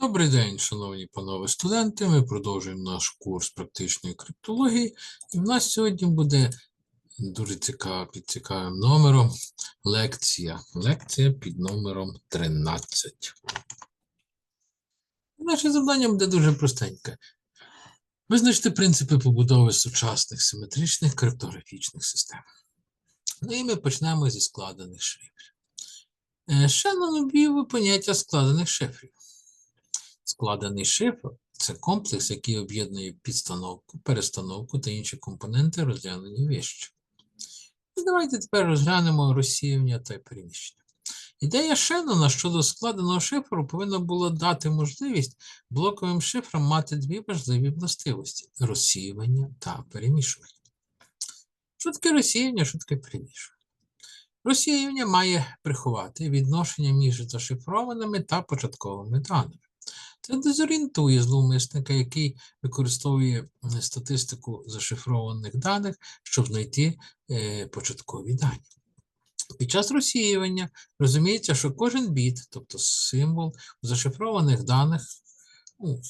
Добрий день, шановні панове студенти. Ми продовжуємо наш курс практичної криптології. І в нас сьогодні буде дуже цікава, під цікавим номером лекція. Лекція під номером 13. Наше завдання буде дуже простеньке. Визначити принципи побудови сучасних симетричних криптографічних систем. Ну і ми почнемо зі складених шифрів. Е, Шеннон ввів поняття складених шифрів. Складений шифр це комплекс, який об'єднує підстановку, перестановку та інші компоненти, розглянені вище. І давайте тепер розглянемо розсіювання та переміщення. Ідея Шеннона щодо складеного шифру повинна була дати можливість блоковим шифрам мати дві важливі властивості розсіювання та перемішування. Що таке розсіювання, що таке перемішування? Розсіювання має приховати відношення між зашифрованими та початковими даними. Це дезорієнтує зловмисника, який використовує статистику зашифрованих даних, щоб знайти е, початкові дані. Під час розсіювання розуміється, що кожен біт, тобто символ у зашифрованих даних, ну,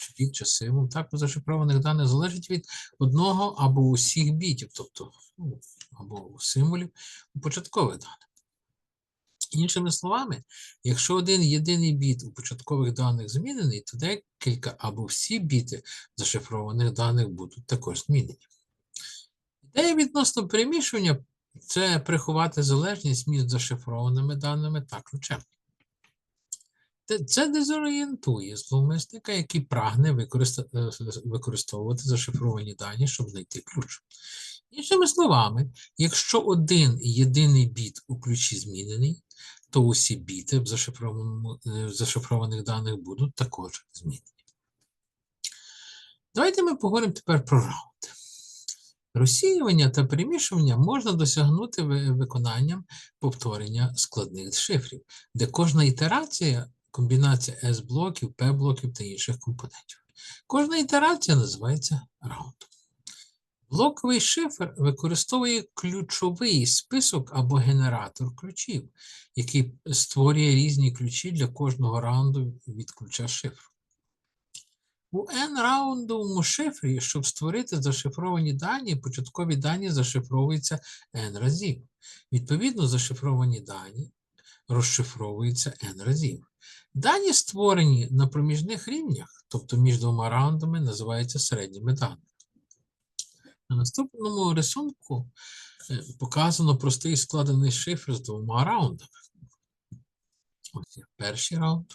чи біт, чи символ, так, у зашифрованих даних залежить від одного або усіх бітів, тобто ну, або символів у початкових даних. Іншими словами, якщо один єдиний біт у початкових даних змінений, то декілька або всі біти зашифрованих даних будуть також змінені. Ідея відносно перемішування це приховати залежність між зашифрованими даними та ключем. Це дезорієнтує зловмисника, який прагне е, використовувати зашифровані дані, щоб знайти ключ. Іншими словами, якщо один єдиний біт у ключі змінений, то усі біти е, в зашифрованих даних будуть також змінені. Давайте ми поговоримо тепер про раунд. Розсіювання та перемішування можна досягнути ви- виконанням повторення складних шифрів, де кожна ітерація комбінація S-блоків, P-блоків та інших компонентів. Кожна ітерація називається раундом. Блоковий шифр використовує ключовий список або генератор ключів, який створює різні ключі для кожного раунду від ключа шифру. У N-раундовому шифрі, щоб створити зашифровані дані, початкові дані зашифровуються N разів. Відповідно, зашифровані дані розшифровуються N разів. Дані, створені на проміжних рівнях, тобто між двома раундами, називаються середніми даними. На наступному рисунку е, показано простий складений шифр з двома раундами. Ось є перший раунд.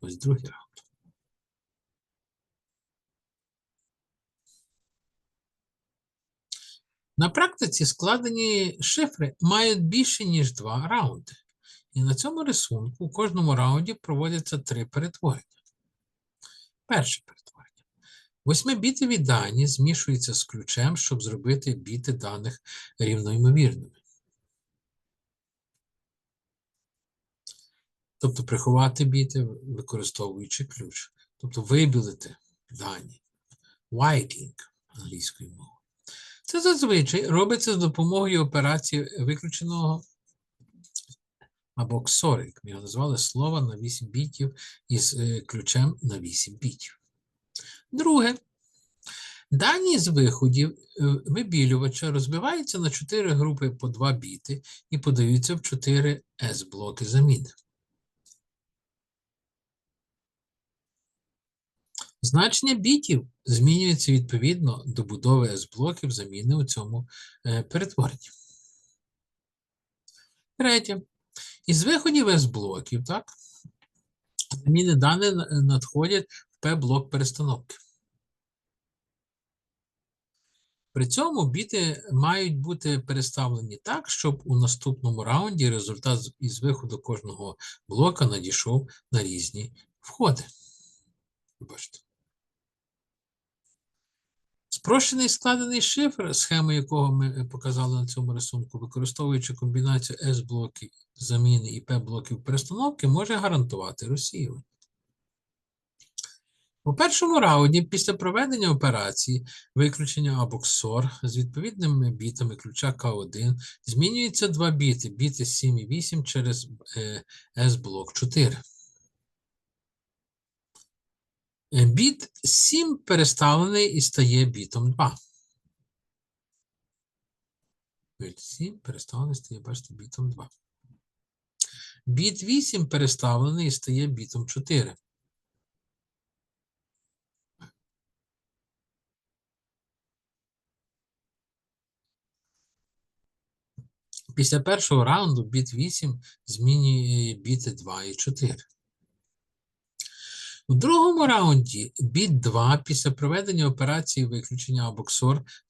Ось другий раунд. На практиці складені шифри мають більше, ніж два раунди. І на цьому рисунку у кожному раунді проводяться три перетворення. Перше перетворення. Восьмибітові дані змішуються з ключем, щоб зробити біти даних рівноймовірними. Тобто приховати біти, використовуючи ключ. Тобто вибілити дані. Whitening англійською мовою. Це зазвичай робиться з допомогою операції виключеного або як ми його назвали, слова на 8 бітів із е, ключем на 8 бітів. Друге. Дані з виходів е, вибілювача розбиваються на 4 групи по 2 біти і подаються в 4 S-блоки заміни. Значення бітів змінюється відповідно до будови S-блоків заміни у цьому е, перетворенні. Третє. Із виходів S-блоків, так, заміни дані надходять в P-блок перестановки. При цьому біти мають бути переставлені так, щоб у наступному раунді результат із виходу кожного блока надійшов на різні входи. Бачите. Спрощений складений шифр, схему якого ми е, показали на цьому рисунку, використовуючи комбінацію S-блоків заміни і P-блоків перестановки, може гарантувати розсіювання. У першому раунді після проведення операції виключення або XOR з відповідними бітами ключа К1 змінюються два біти, біти 7 і 8 через е, S-блок 4. Е, Біт 7 переставлений і стає бітом 2. Біт 7 переставлений і стає, бачите, бітом 2. Біт 8 переставлений і стає бітом 4. Після першого раунду біт 8 змінює біти 2 і 4. У другому раунді біт 2 після проведення операції виключення або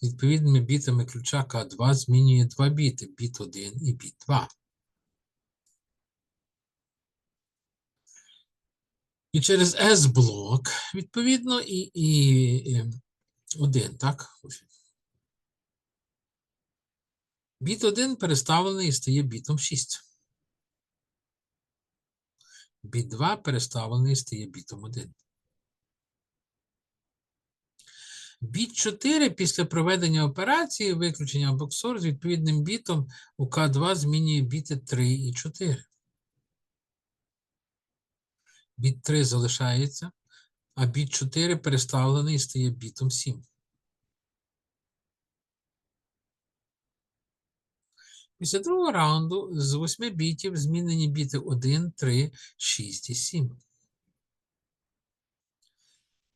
відповідними бітами ключа К2 змінює два біти біт 1 і біт 2. І через S-блок, відповідно, і, і, е, 1, так? Біт 1 переставлений і стає бітом 6. Біт 2 переставлений і стає бітом 1. Біт 4 після проведення операції виключення XOR з відповідним бітом у К2 змінює біти 3 і 4. Біт 3 залишається, а біт 4 переставлений і стає бітом 7. Після другого раунду з 8 бітів змінені біти 1, 3, 6 і 7.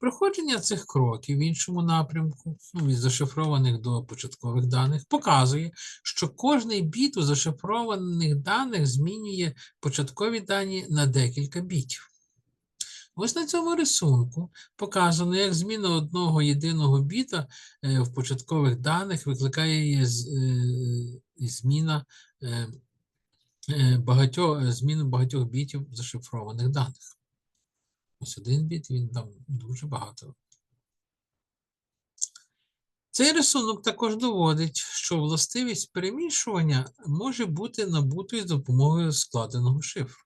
Проходження цих кроків в іншому напрямку, ну, від зашифрованих до початкових даних, показує, що кожний біт у зашифрованих даних змінює початкові дані на декілька бітів. Ось на цьому рисунку показано, як зміна одного єдиного біта е, в початкових даних викликає е, зміна е, е, багатьох, зміну багатьох бітів зашифрованих даних. Ось один біт, він там дуже багато. Цей рисунок також доводить, що властивість перемішування може бути набутою з допомогою складеного шифру.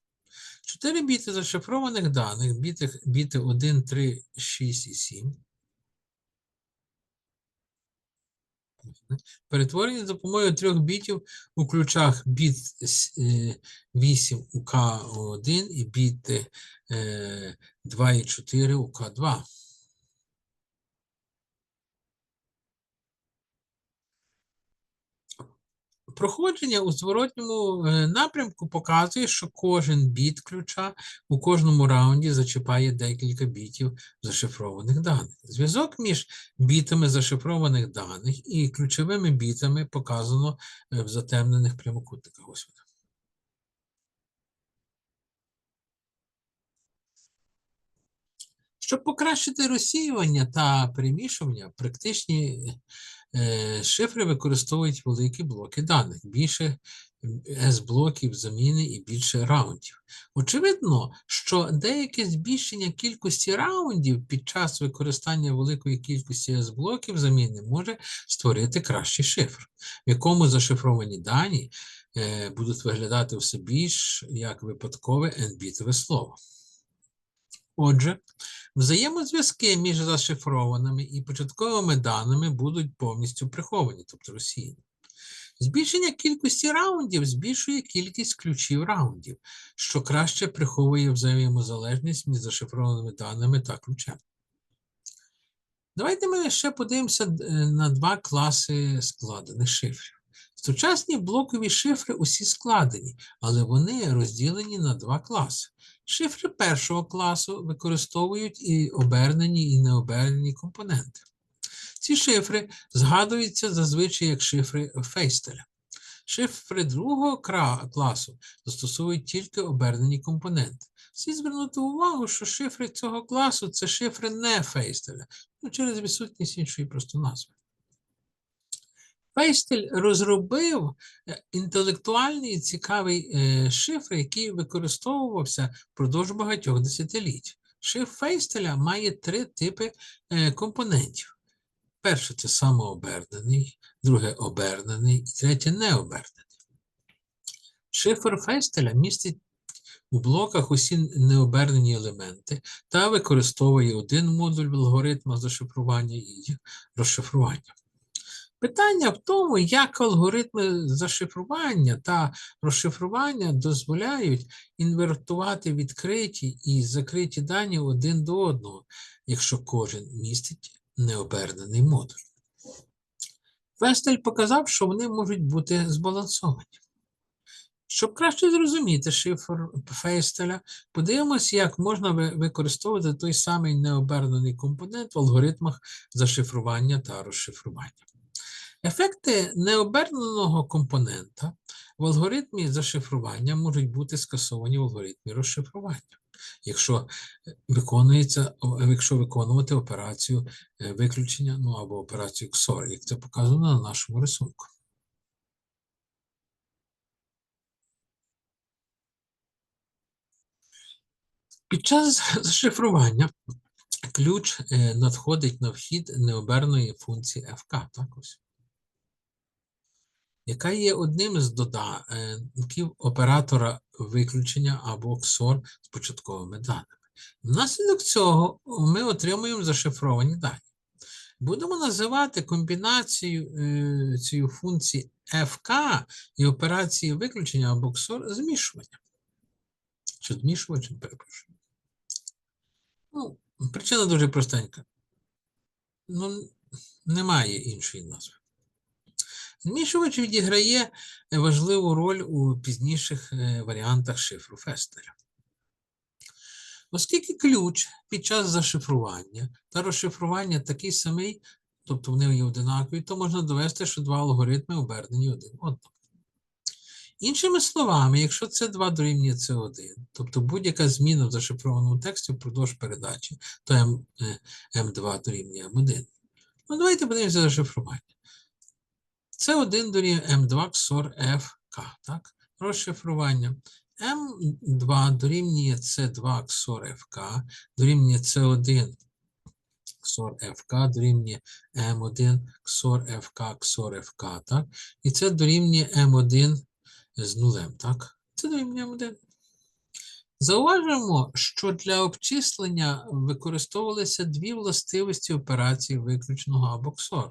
Чотири біти зашифрованих даних, біти, біти 1, 3, 6 і 7. Перетворені за допомогою трьох бітів у ключах біт с- е, 8 у К1 і біти е, 2 і 4 у К2. Проходження у зворотньому е, напрямку показує, що кожен біт ключа у кожному раунді зачіпає декілька бітів зашифрованих даних. Зв'язок між бітами зашифрованих даних і ключовими бітами показано е, в затемнених прямокутниках. Ось вони. Щоб покращити розсіювання та перемішування, практичні е, шифри використовують великі блоки даних, більше S-блоків заміни і більше раундів. Очевидно, що деяке збільшення кількості раундів під час використання великої кількості S-блоків заміни може створити кращий шифр, в якому зашифровані дані е, будуть виглядати все більш як випадкове n-бітове слово. Отже, взаємозв'язки між зашифрованими і початковими даними будуть повністю приховані, тобто розсіяні. Збільшення кількості раундів збільшує кількість ключів раундів, що краще приховує взаємозалежність між зашифрованими даними та ключем. Давайте ми ще подивимося е, на два класи складених шифрів. Сучасні блокові шифри усі складені, але вони розділені на два класи. Шифри першого класу використовують і обернені, і необернені компоненти. Ці шифри згадуються зазвичай як шифри Фейстеля. Шифри другого класу застосовують тільки обернені компоненти. Слід звернути увагу, що шифри цього класу це шифри не Фейстеля, ну, через відсутність іншої просто назви. Фейстель розробив е, інтелектуальний цікавий е, шифр, який використовувався впродовж багатьох десятиліть. Шифр Фейстеля має три типи е, компонентів. Перше це самообернений, друге обернений і третє необернений. Шифр Фейстеля містить у блоках усі необернені елементи та використовує один модуль алгоритму зашифрування і розшифрування. Питання в тому, як алгоритми зашифрування та розшифрування дозволяють інвертувати відкриті і закриті дані один до одного, якщо кожен містить необернений модуль. Фестель показав, що вони можуть бути збалансовані. Щоб краще зрозуміти шифр Фейстеля, подивимось, як можна використовувати той самий необернений компонент в алгоритмах зашифрування та розшифрування. Ефекти необерненого компонента в алгоритмі зашифрування можуть бути скасовані в алгоритмі розшифрування, якщо е, виконується, якщо виконувати операцію е, виключення ну, або операцію XOR, як це показано на нашому рисунку. Під час зашифрування ключ е, надходить на вхід необерної функції FK, так ось, яка є одним з додатків оператора виключення або XOR з початковими даними. Внаслідок цього ми отримуємо зашифровані дані. Будемо називати комбінацію е, цієї функції FK і операції виключення або XOR змішуванням. Чи змішувачем, перепрошую. Ну, причина дуже простенька. Ну, немає іншої назви. Змішувач відіграє е, важливу роль у пізніших е, варіантах шифру Фестеля. Оскільки ключ під час зашифрування та розшифрування такий самий, тобто вони є одинакові, то можна довести, що два алгоритми обернені один одному. Іншими словами, якщо це 2 дорівнює це 1, тобто будь-яка зміна в зашифрованому тексті впродовж передачі, то М, е, М2 дорівнює М1. Ну, давайте подивимося зашифрування. Це 1 дорівнює М2 XOR FK, так? Розшифрування. М2 дорівнює С2 XOR FK, дорівнює С1 XOR FK, дорівнює М1 XOR FK, XOR FK, так? І це дорівнює М1 з нулем, так? Це дорівнює М1. Зауважимо, що для обчислення використовувалися дві властивості операції виключного або XOR.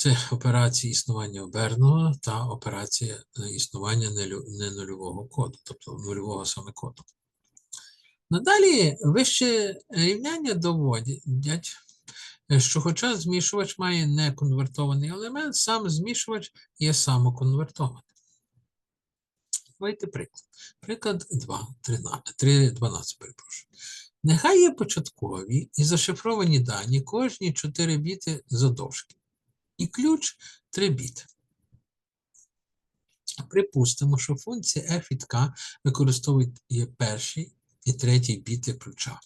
Це операції існування оберного та операція е, існування ненульового коду, тобто нульового саме коду. Надалі вище рівняння доводять, е, що хоча змішувач має неконвертований елемент, сам змішувач є самоконвертований. Давайте приклад. Приклад 2, 13, 3, 12, перепрошую. Нехай є початкові і зашифровані дані кожні 4 біти задовжки. І ключ 3 біти. Припустимо, що функція f від k використовує перший і третій біти ключа.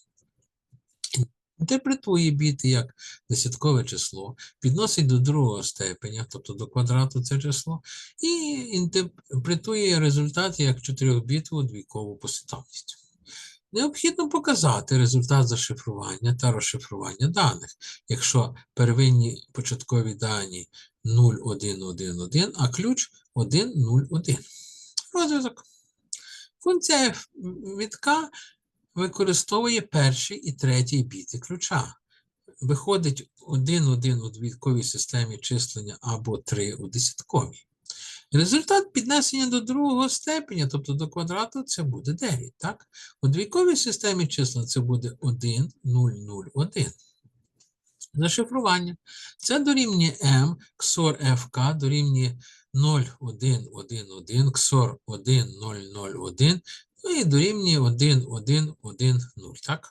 Інтерпретує біти як десяткове число, підносить до другого степеня, тобто до квадрату це число, і інтерпретує результат як 4-бітову двійкову послідовність. Необхідно показати результат зашифрування та розшифрування даних, якщо первинні початкові дані 0, 1, 1, 1, а ключ 1, 0, 1. Розв'язок. Функція f від k використовує перший і третій біти ключа. Виходить 1, 1 у двійковій системі числення або 3 у десятковій. Результат піднесення до другого степеня, тобто до квадрату, це буде 9. Так? У двійковій системі числа це буде 1, 0, 0, 1. Зашифрування. Це дорівнює m, XOR FK дорівнює 0, 1, 1, 1, XOR 1, 0, 0, 1, ну і дорівнює 1, 1, 1, 0. Так?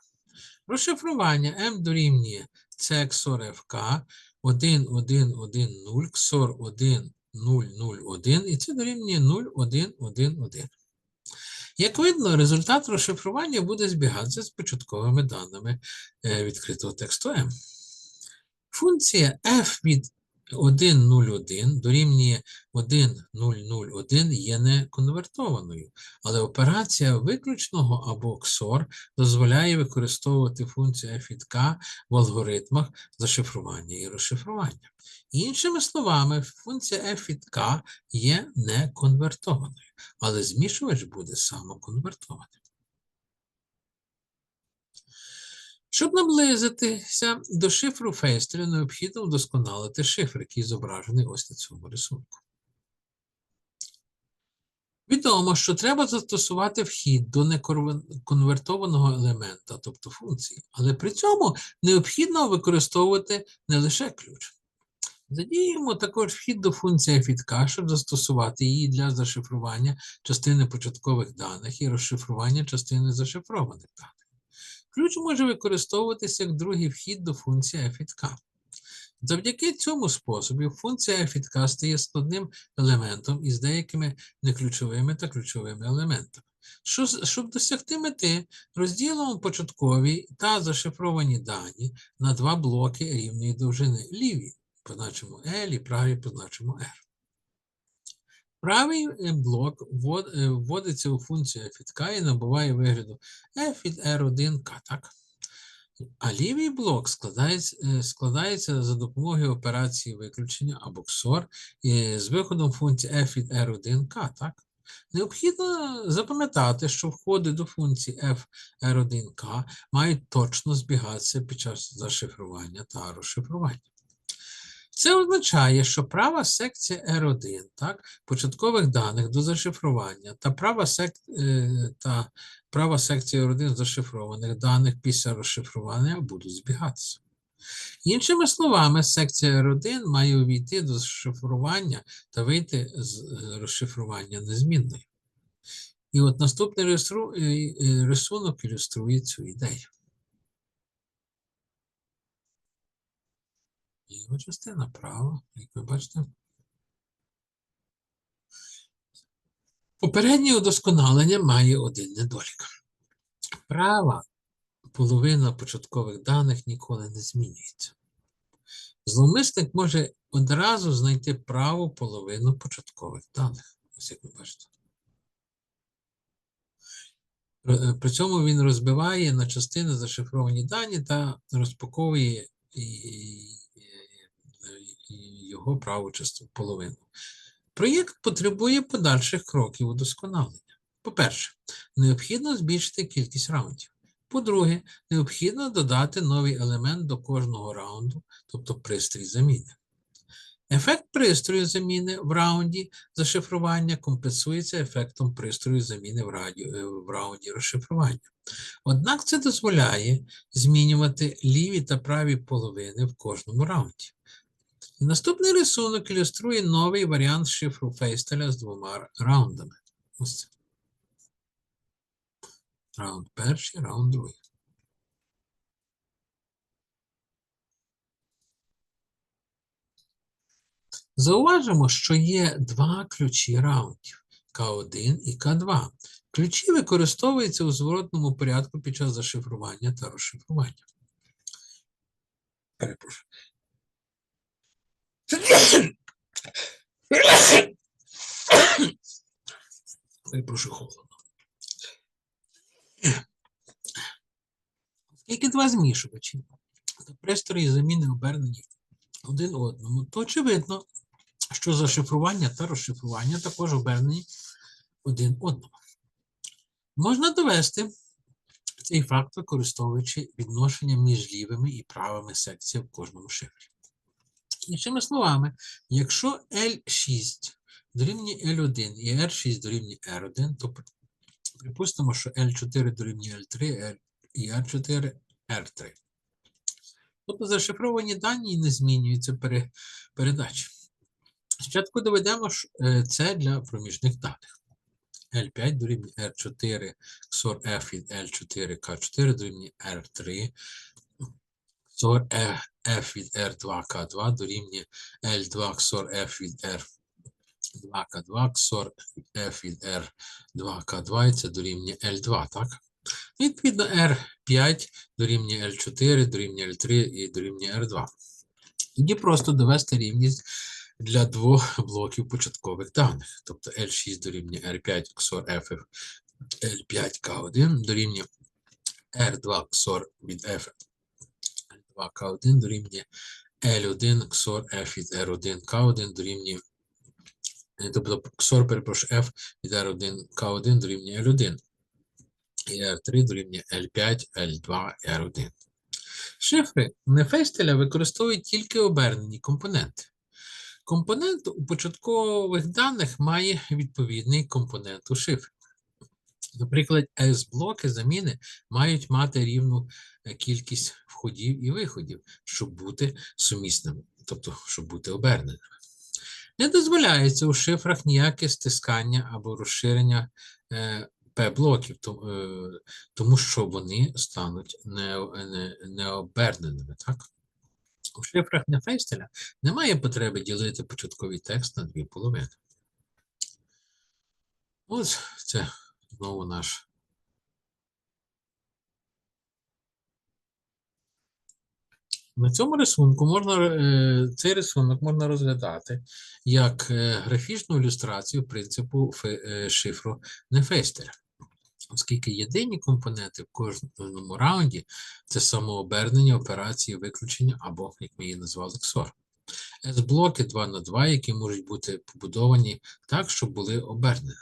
Розшифрування m дорівнює C XOR FK 1, 1, 1, 0, XOR 1, 0, 0, 1, і це дорівнює 0, 1, 1, 1. Як видно, результат розшифрування буде збігатися з початковими даними е, відкритого тексту M. Функція f від 1,01 дорівнює 1,001 є неконвертованою, але операція виключного або XOR дозволяє використовувати функцію f в алгоритмах зашифрування і розшифрування. Іншими словами, функція f від k є неконвертованою, але змішувач буде самоконвертованим. Щоб наблизитися до шифру Фейстеля, необхідно вдосконалити шифр, який зображений ось на цьому рисунку. Відомо, що треба застосувати вхід до неконвертованого елемента, тобто функції, але при цьому необхідно використовувати не лише ключ. Задіємо також вхід до функції f щоб застосувати її для зашифрування частини початкових даних і розшифрування частини зашифрованих даних. Ключ може використовуватися як другий вхід до функції f від k. Завдяки цьому способі функція f від k стає складним елементом із деякими неключовими та ключовими елементами. Щоб досягти мети, розділимо початкові та зашифровані дані на два блоки рівної довжини. Ліві позначимо L і праві позначимо R. Правий е, блок е, вводиться у функцію f від k і набуває вигляду f від R1K, так? А лівий блок складається е, складається за допомогою операції виключення або XOR з виходом функції f від R1K, так? Необхідно запам'ятати, що входи до функції f R1K мають точно збігатися під час зашифрування та розшифрування. Це означає, що права секція R1 так, початкових даних до зашифрування та права сек... Е, та права секція R1 зашифрованих даних після розшифрування будуть збігатися. Іншими словами, секція R1 має увійти до зашифрування та вийти з е, розшифрування незмінною. І от наступний е, рисунок ілюструє цю ідею. Ліва частина права, як ви бачите. Попереднє удосконалення має один недолік. Права половина початкових даних ніколи не змінюється. Зловмисник може одразу знайти праву половину початкових даних. Ось як ви бачите. При цьому він розбиває на частини зашифровані дані та розпаковує його праву частину половину. Проєкт потребує подальших кроків удосконалення. По-перше, необхідно збільшити кількість раундів. По-друге, необхідно додати новий елемент до кожного раунду, тобто пристрій заміни. Ефект пристрою заміни в раунді зашифрування компенсується ефектом пристрою заміни в, раді, е, в раунді розшифрування. Однак це дозволяє змінювати ліві та праві половини в кожному раунді. Наступний рисунок ілюструє новий варіант шифру Фейстеля з двома раундами. Ось це. Раунд перший, раунд другий. Зауважимо, що є два ключі раундів К1 і К2. Ключі використовуються у зворотному порядку під час зашифрування та розшифрування. Перепрошую. Перепрошую холодно. Оскільки два змішувачі та пристрої заміни обернені один одному, то очевидно, що зашифрування та розшифрування також обернені один одному. Можна довести цей факт, використовуючи відношення між лівими і правими секціями в кожному шифрі. Іншими словами, якщо L6 дорівнює L1 і R6 дорівнює R1, то припустимо, що L4 дорівнює L3 і R4 R3. Тобто зашифровані дані не змінюються передачі. Спочатку доведемо е, це для проміжних даних. L5 дорівнює R4 XOR F від L4 K4 дорівнює R3 XOR F від R2K2 дорівнює L2 XOR F від R2K2 XOR F від R2K2 і це дорівнює L2, так? Відповідно, R5 дорівнює L4, дорівнює L3 і дорівнює R2. Тоді просто довести рівність для двох блоків початкових даних. Тобто L6 дорівнює R5 XOR F L5K1 дорівнює R2 XOR від F 2К1 дорівнює L1 XOR F від R1К1 дорівнює, тобто XOR, перепрошую, F від R1 К1 дорівнює L1. І R3 дорівнює L5, L2, R1. Шифри Нефестеля використовують тільки обернені компоненти. Компонент у початкових даних має відповідний компонент у шифрі. Наприклад, S-блоки заміни мають мати рівну е, кількість входів і виходів, щоб бути сумісними, тобто щоб бути оберненими. Не дозволяється у шифрах ніяке стискання або розширення е, P-блоків, е, тому що вони стануть не, не, необерненими. Так? У шифрах Нефейстеля немає потреби ділити початковий текст на дві половини. Ось це знову наш. На цьому рисунку можна, е, цей рисунок можна розглядати як е, графічну ілюстрацію принципу е, шифру Нефестера. Оскільки єдині компоненти в кожному раунді це самообернення операції виключення або, як ми її назвали, XOR. S-блоки 2 на 2, які можуть бути побудовані так, щоб були обернені.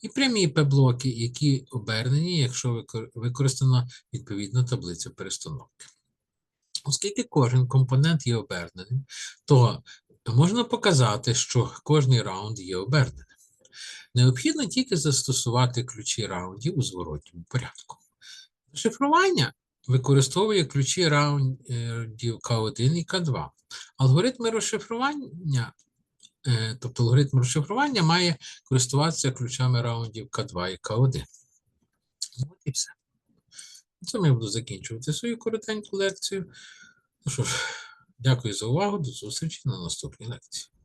І прямі P-блоки, які обернені, якщо викор- використана відповідна таблиця перестановки. Оскільки кожен компонент є оберненим, то можна показати, що кожний раунд є оберненим. Необхідно тільки застосувати ключі раундів у зворотньому порядку. Шифрування використовує ключі раундів К1 і К2. Алгоритми розшифрування, тобто алгоритм розшифрування має користуватися ключами раундів К2 і К1. От і все. На цьому я буду закінчувати свою коротеньку лекцію. Ну що ж, дякую за увагу. До зустрічі на наступній лекції.